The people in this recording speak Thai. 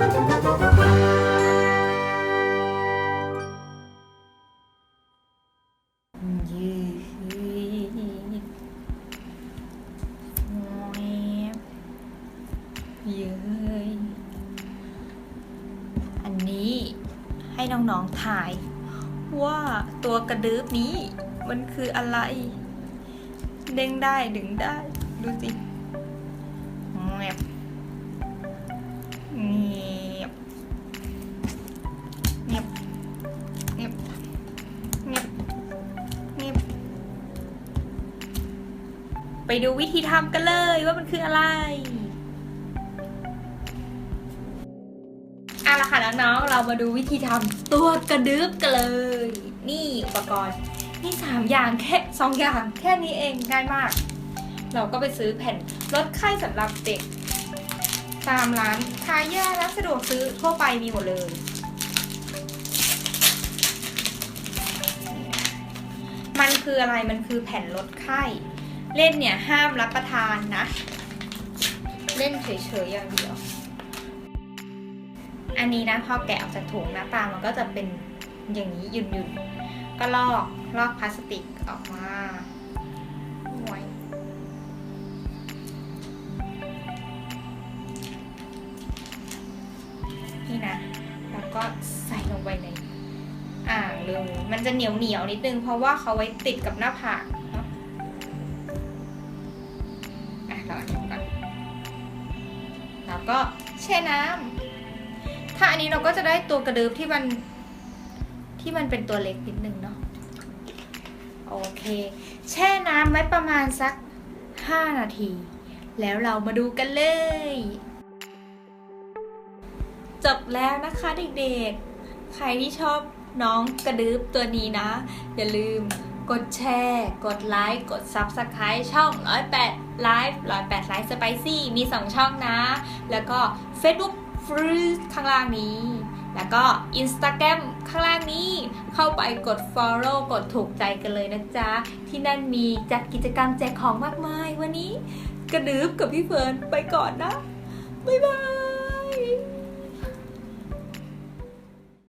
ยืดแวบเย้ยอันนี้ให้น้องๆถ่าย ว่าตัวกระดึบนี้ มันคืออะไร เด้งได้ดึงได้ ดูสิแงบ ไปดูวิธีทำกันเลยว่ามันคืออะไรเอาละค่ะน้องๆเรามาดูวิธีทำตัวกระดึบกันเลย นี่อุปกรณ์นี่สามอย่างแค่สองอย่าง แค่นี้เองง่ายมาก เราก็ไปซื้อแผ่นลดไข้สำหรับเด็ก ตามร้านขายยาร้านสะดวกซื้อทั่วไปมีหมดเลย มันคืออะไรมันคือแผ่นลดไข้ เล่นเนี่ยห้ามรับประทานนะ เล่นเฉยๆอย่างเดียว อันนี้นะพอแกะออกจากถุงหน้าตามันก็จะเป็นอย่างนี้หยุนๆก็ลอกลอกพลาสติกออกมาไว้นี่นะ แล้วก็ใส่ลงไปในอ่างเลยมันจะเหนียวเหนียวๆนิดนึงเพราะว่าเขาไว้ติดกับหน้าผาก เนาะอะเราอันนี้ก่อนแล้วก็แช่น้ำถ้าอันนี้เราก็จะได้ตัวกระดึบที่มันที่มันเป็นตัวเล็กนิดนึงเนาะ โอเค แช่น้ำไว้ประมาณสัก 5 นาที แล้วเรามาดูกันเลย จบแล้วนะคะเด็กๆ ใครที่ชอบน้องกระดึบตัวนี้นะ อย่าลืม กดแชร์ กดไลค์ กด Subscribe ช่อง 108 Live 108 Live Spicy มี 2 ช่องนะ แล้วก็ Facebook ฟรีข้างล่างนี้ แล้วก็ Instagram ข้างล่างนี้ เข้าไปกด follow กดถูกใจกันเลยนะจ๊ะ ที่นั่นมีจัดกิจกรรมแจกของมากมายวันนี้ กระดึบกับพี่เฟิร์นไปก่อนนะ บ๊ายบาย